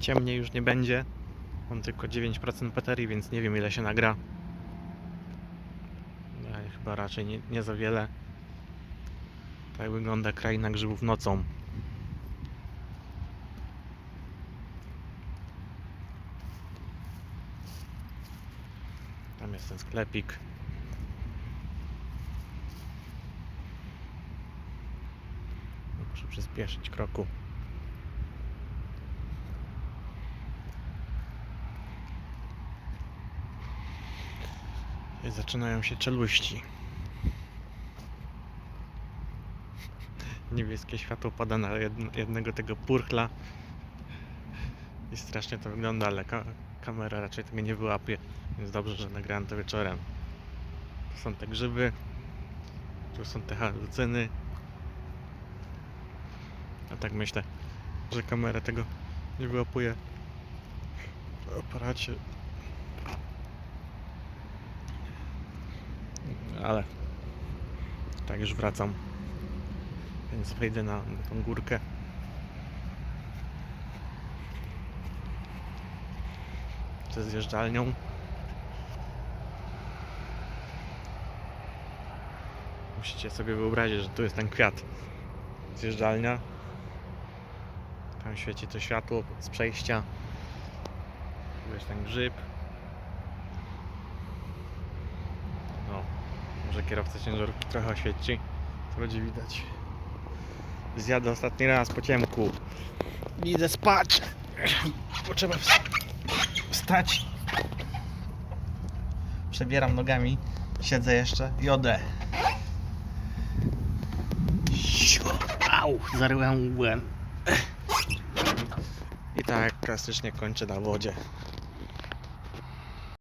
Ciemniej już nie będzie. Mam tylko 9% baterii, więc nie wiem ile się nagra. Ale chyba raczej nie, nie za wiele. Tak wygląda kraina grzybów nocą. Tam jest ten sklepik. Muszę przyspieszyć kroku. Zaczynają się czeluści. Niebieskie światło pada na jed- jednego tego purchla. I strasznie to wygląda, ale ka- kamera raczej tego nie wyłapie. Więc dobrze, że nagrałem to wieczorem. Tu są te grzyby. Tu są te halucyny. A tak myślę, że kamera tego nie wyłapuje w aparacie. Ale tak już wracam. Więc wejdę na, tą górkę. Ze zjeżdżalnią. Musicie sobie wyobrazić, że tu jest ten kwiat. Zjeżdżalnia. Tam świeci to światło z przejścia. Tu jest ten grzyb. Może kierowca ciężarówki trochę oświeci. To będzie widać. Zjadę ostatni raz po ciemku. Idę spać. Potrzeba wstać. Przebieram nogami. Siedzę jeszcze. Jodę. Au, zaryłem łbem. I tak klasycznie kończę na wodzie.